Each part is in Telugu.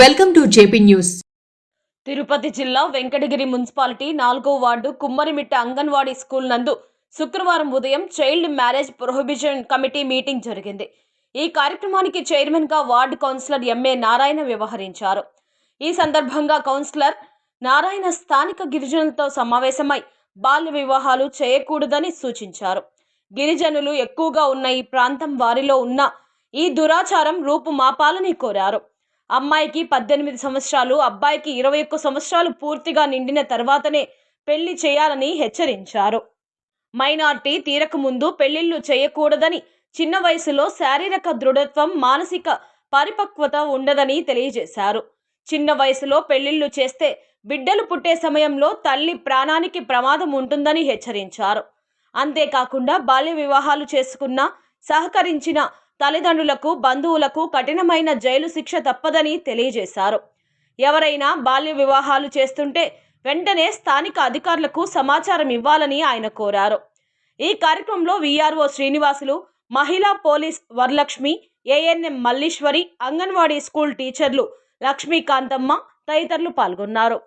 Welcome to JP news. Tirupati జిల్లా వెంకటగిరి మున్సిపాలిటీ నాలుగో వార్డు కుమ్మరిమిట్ట అంగన్వాడీ స్కూల్ నందు శుక్రవారం ఉదయం child marriage prohibition committee meeting జరిగింది. ఈ కార్యక్రమానికి చైర్మన్గా వార్డు కౌన్సిలర్ ఎంఏ నారాయణ వ్యవహరించారు. ఈ సందర్భంగా కౌన్సిలర్ నారాయణ స్థానిక గిరిజనులతో సమావేశమై బాల్య వివాహాలు చేయకూడదని సూచించారు. గిరిజనులు ఎక్కువగా ఉన్న ఈ ప్రాంతం వారిలో ఉన్న ఈ దురాచారం రూపుమాపాలని కోరారు. అమ్మాయికి పద్దెనిమిది సంవత్సరాలు అబ్బాయికి ఇరవై ఒక్క సంవత్సరాలు పూర్తిగా నిండిన తర్వాతనే పెళ్ళి చేయాలని హెచ్చరించారు. మైనార్టీ తీరక ముందు పెళ్ళిళ్ళు చేయకూడదని చిన్న వయసులో శారీరక దృఢత్వం మానసిక పరిపక్వత ఉండదని తెలియజేశారు. చిన్న వయసులో పెళ్ళిళ్ళు చేస్తే బిడ్డలు పుట్టే సమయంలో తల్లి ప్రాణానికి ప్రమాదం ఉంటుందని హెచ్చరించారు. అంతేకాకుండా బాల్య వివాహాలు చేసుకున్న సహకరించిన తల్లిదండ్రులకు బంధువులకు కఠినమైన జైలు శిక్ష తప్పదని తెలియజేశారు. ఎవరైనా బాల్య వివాహాలు చేస్తుంటే వెంటనే స్థానిక అధికారులకు సమాచారం ఇవ్వాలని ఆయన కోరారు. ఈ కార్యక్రమంలో విఆర్ఓ శ్రీనివాసులు మహిళా police Varalakshmi ANM Malleeswari anganwadi school టీచర్లు లక్ష్మీకాంతమ్మ తదితరులు పాల్గొన్నారు.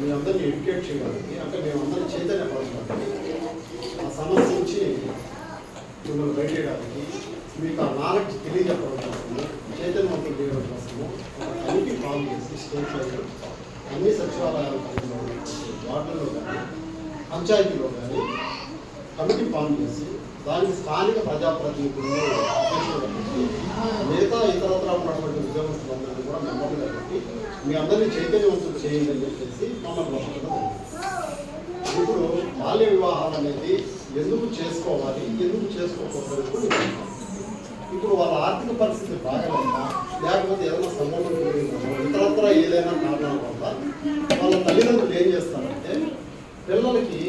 మీ అందరినీ ఎడ్యుకేట్ చేయాలి. అంటే మేమందరం చైతన్యపరచడానికి సమస్య నుంచి మిమ్మల్ని బయటేయడానికి మీకు ఆ నాలెడ్జ్ తెలియజెప్పడం కోసము చైతన్యవంతం చేయడం కోసము ఒక కమిటీ ఫామ్ చేసి స్టేట్ లెవెల్ అన్ని సచివాలయాల పరిధిలో వార్డుల్లో కానీ పంచాయతీలో కానీ కమిటీ ఫామ్ చేసి దానికి స్థానిక ప్రజాప్రతినిధులను మిగతా ఇతరత్ర ఉన్నటువంటి ఉద్యోగస్తులందరినీ కూడా మెంబర్లుగా పెట్టి మీ అందరినీ చైతన్యవంతులు చేయండి అని చెప్పేసి మమ్మల్ని ఇప్పుడు బాల్య వివాహాలు అనేది ఎందుకు చేసుకోవాలి? ఎందుకు చేసుకోకూడదు? ఇప్పుడు ఇప్పుడు వాళ్ళ ఆర్థిక పరిస్థితి బాగలేదా? లేకపోతే ఏదైనా సంఘటన ఇతరత్ర ఏదైనా కారణాల వల్ల వాళ్ళ తల్లిదండ్రులు ఏం చేస్తారంటే పిల్లలకి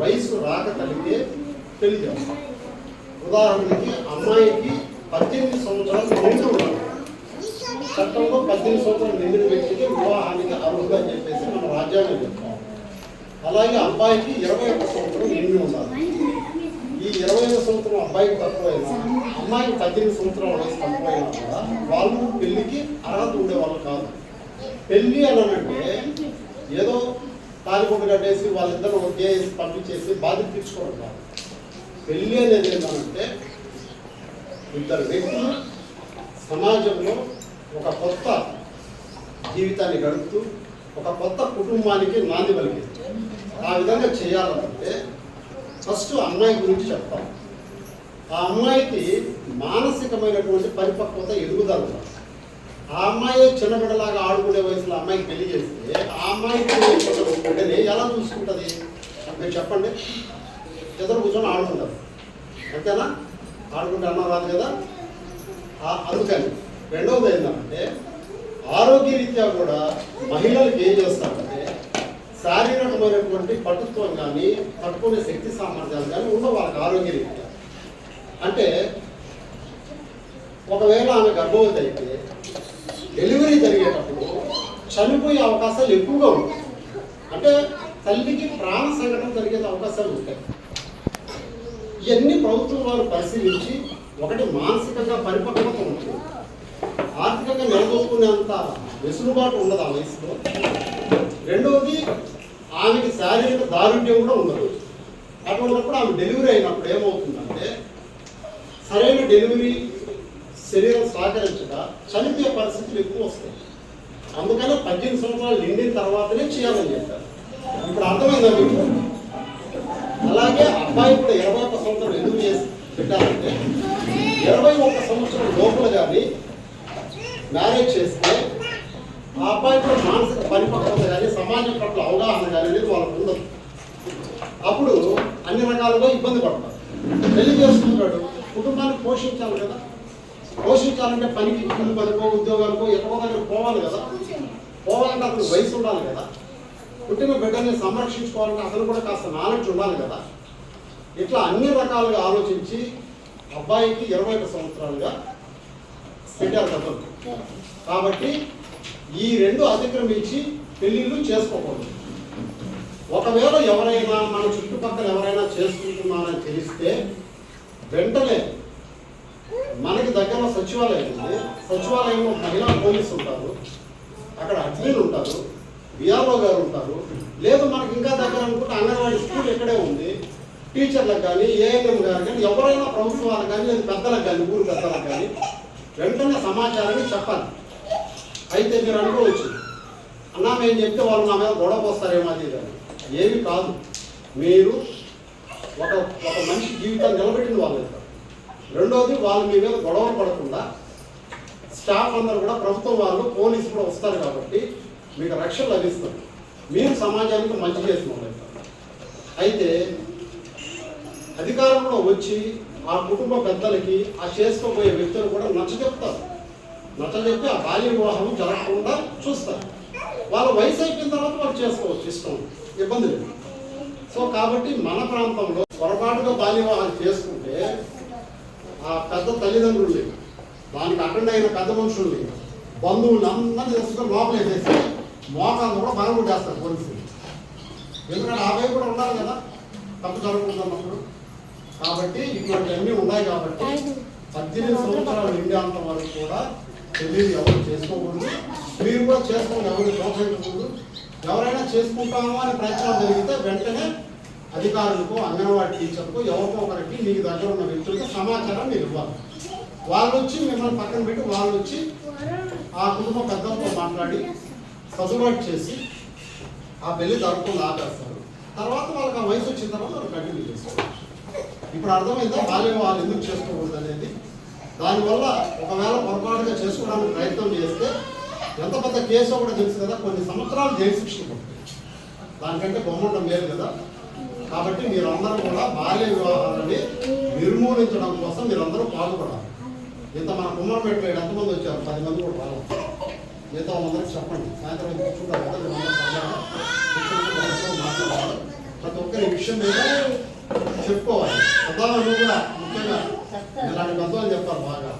వయసు రాక కలిగితే పెళ్ళి చేస్తారు. ఉదాహరణకి అమ్మాయికి పద్దెనిమిది సంవత్సరాలు నిండి ఉండాలి. చట్టంలో పద్దెనిమిది సంవత్సరాలు నిండిన వ్యక్తికి వివాహానికి అర్హులు అని చెప్పేసి మన రాజ్యాంగం చెప్తాం. అలాగే అబ్బాయికి ఇరవై ఒక్క సంవత్సరం నిండి ఉండాలి ఈ ఇరవై ఐదు సంవత్సరం అబ్బాయికి తక్కువైనా అమ్మాయికి పద్దెనిమిది సంవత్సరాల వయసు తక్కువైనా కూడా వాళ్ళు పెళ్ళికి అర్హత ఉండేవాళ్ళు కాదు. పెళ్ళి అనంటే ఏదో తాలిపొట్టు కట్టేసి వాళ్ళిద్దరు ఒకే పంపించేసి బాధ్యత తీర్చుకోవడం కాదు. పెళ్ళి అనేది ఏంటంటే ఇద్దరు వ్యక్తులు సమాజంలో ఒక కొత్త జీవితాన్ని గడుపుతూ ఒక కొత్త కుటుంబానికి నాంది పలికింది. ఆ విధంగా చేయాలంటే ఫస్ట్ అమ్మాయి గురించి చెప్తాం. ఆ అమ్మాయికి మానసికమైనటువంటి పరిపక్వత ఎదుగుదల ఆ అమ్మాయి చిన్నబిడ్డలాగా ఆడుకునే వయసులో అమ్మాయికి పెళ్ళి చేస్తే ఆ అమ్మాయికి బిడ్డని ఎలా చూసుకుంటుంది? మీరు చెప్పండి. ఇద్దరు కూర్చొని ఆడుకుంటారు. అంతేనా? ఆడుకుంటే అన్న రాదు కదా? ఆ- అందుకని రెండవది ఏంటంటే ఆరోగ్యరీత్యా కూడా మహిళలకు ఏం చేస్తారంటే శారీరకమైనటువంటి పటుత్వం కానీ తట్టుకునే శక్తి సామర్థ్యాలు కానీ ఉండవు వాళ్ళకి ఆరోగ్యరీత్యా. అంటే ఒకవేళ ఆమె గర్భవతి అయితే డెలివరీ జరిగేటప్పుడు చనిపోయే అవకాశాలు ఎక్కువగా ఉంటాయి. అంటే తల్లికి ప్రాణ సంఘటన జరిగే అవకాశాలు ఉంటాయి. ఇవన్నీ ప్రభుత్వం వారు పరిశీలించి ఒకటి మానసికంగా పరిపక్వత ఉంటుంది. ఆర్థికంగా నిలదొక్కునేంత వెసులుబాటు ఉండదు ఆ వయసులో? రెండవది ఆమెకి శారీరక దారుణ్యం కూడా ఉండదు. అటువంటిప్పుడు ఆమె డెలివరీ అయినప్పుడు ఏమవుతుందంటే సరైన డెలివరీ శరీరం సహకరించక చనిపోయే పరిస్థితులు ఎక్కువ వస్తాయి. అందుకనే పద్దెనిమిది సంవత్సరాలు నిండిన తర్వాతనే చేయాలని చెప్పారు. ఇప్పుడు అర్థమైందా మీకు? అలాగే అబ్బాయి కూడా ఇరవై ఒక్క సంవత్సరం ఎందుకు చేసి పెట్టాలంటే ఇరవై ఒక్క సంవత్సరం లోపల కానీ మ్యారేజ్ చేస్తే ఆ అబ్బాయికి కూడా మానసిక పరిపక్వత కానీ సమాజం పట్ల అవగాహన కానీ అనేది వాళ్ళకు ఉండదు అప్పుడు అన్ని రకాలుగా ఇబ్బంది పడతారు. పెళ్ళి చేసుకుంటాడు. కుటుంబాన్ని పోషించాలి కదా. పోషించాలంటే పనికి కూలి పనికో ఉద్యోగాలకో ఎక్కడో దగ్గర పోవాలి కదా. పోవాలంటే అతను వయసు ఉండాలి కదా. పుట్టిన బిడ్డని సంరక్షించుకోవాలంటే అతను కూడా కాస్త నాలెడ్జ్ ఉండాలి కదా. ఇట్లా అన్ని రకాలుగా ఆలోచించి అబ్బాయికి ఇరవై ఒక సంవత్సరాలుగా పెట్టారు కథలు కాబట్టి ఈ రెండు అతిక్రమించి పెళ్ళిళ్ళు చేసుకోకూడదు. ఒకవేళ ఎవరైనా మన చుట్టుపక్కల ఎవరైనా చేసుకుంటున్నారని తెలిస్తే వెంటనే మనకి దగ్గర సచివాలయం ఉంది. సచివాలయంలో మహిళా పోలీసు ఉంటారు. అక్కడ అడ్మిన్ ఉంటారు. విఆర్ఓ గారు ఉంటారు. లేదు మనకి ఇంకా దగ్గర అనుకుంటే అంగన్వాడీ స్కూల్ ఇక్కడే ఉంది. టీచర్లకు కానీ ఏఎన్ఎం గారు కానీ ఎవరైనా ప్రభుత్వాలకు కానీ లేదు పెద్దలకు కానీ ఊరు పెద్దలకు కానీ వెంటనే సమాచారాన్ని చెప్పాలి. అయితే మీరు అనుకోవచ్చు అన్నా మేము చెప్తే వాళ్ళు నా మీద గొడవ పోస్తారేమో అది ఏమి కాదు. మీరు ఒక ఒక మనిషి జీవితాన్ని నిలబెట్టిన వాళ్ళు రెండోది వాళ్ళు మీ మీద గొడవలు పడకుండా స్టాఫ్ అందరూ కూడా ప్రభుత్వం వాళ్ళు పోలీసు కూడా వస్తారు కాబట్టి మీకు రక్షణ లభిస్తుంది. మీరు సమాజానికి మంచి చేసిన వాళ్ళు అయితే అధికారంలో వచ్చి ఆ కుటుంబ పెద్దలకి ఆ చేసుకోబోయే వ్యక్తులు కూడా నచ్చ చెప్తారు. నచ్చ చెప్పి ఆ బాల్య వివాహం జరగకుండా చూస్తారు. వాళ్ళ వయసు అయిపోయిన తర్వాత వాళ్ళు చేసుకోవచ్చు ఇష్టం. ఇబ్బంది లేదు. సో కాబట్టి మన ప్రాంతంలో పొరపాటుగా బాల్య వివాహాలు చేసుకుంటే ఆ పెద్ద తల్లిదండ్రుల్ని దానికి అటెండ్ అయిన పెద్ద మనుషుల్ని బంధువులు అందరినీ తీసుకుని లోపల వేసేసి మోకాలు కూడా బలం చేస్తారు పోలీసులు. ఎందుకంటే ఆ వైపు కూడా ఉండాలి కదా. తప్పు జరుగుతున్నప్పుడు కాబట్టి ఇటువంటివన్నీ ఉన్నాయి కాబట్టి పద్దెనిమిది సంవత్సరాలు నిండేంత వరకు కూడా పెళ్ళిళ్ళు ఎవరు చేసుకోకూడదు. మీరు కూడా చేసుకోండి ఎవరు ప్రోత్సహించకూడదు. ఎవరైనా చేసుకుంటాము అనే ప్రయత్నం జరిగితే వెంటనే అధికారులకు అంగన్వాడీ టీచర్కు ఎవరికో ఒకరికి మీకు దగ్గర ఉన్న వ్యక్తులకు సమాచారం మీరు ఇవ్వాలి. వాళ్ళు వచ్చి మిమ్మల్ని పక్కన పెట్టి వాళ్ళు వచ్చి ఆ కుటుంబ పెద్దలతో మాట్లాడి సర్దుబాటు చేసి ఆ పెళ్ళి జరగకుండా ఆపేస్తారు. తర్వాత వాళ్ళకి ఆ వయసు వచ్చిన తర్వాత వాళ్ళు కంటిన్యూ చేస్తారు. ఇప్పుడు అర్థమైందా? బాల్య వాళ్ళు ఎందుకు చేసుకోకూడదు అనేది? దానివల్ల ఒకవేళ పొరపాటుగా చేసుకోవడానికి ప్రయత్నం చేస్తే ఎంత పెద్ద కేసు కూడా తెలుసు కదా కొన్ని సంవత్సరాలు జైలు శిక్ష దానికంటే బొమ్మటం లేదు కదా. కాబట్టి మీరందరూ కూడా బాల్య వివాహాలని నిర్మూలించడం కోసం మీరందరూ పాల్పడాలి ఇంత మన కుమ్మరపేటలో ఎంతమంది వచ్చారు? పది మంది కూడా రావాలి మిగతా వాళ్ళందరికీ చెప్పండి. సాయంత్రం కూర్చుంటారు కదా మాట్లాడాలి ప్రతి ఒక్కరి విషయం మీద చెప్పుకోవాలి పెద్దవాళ్ళు కూడా. ముఖ్యంగా. ఇలాంటి పెద్దవాళ్ళు చెప్తారు బాగా.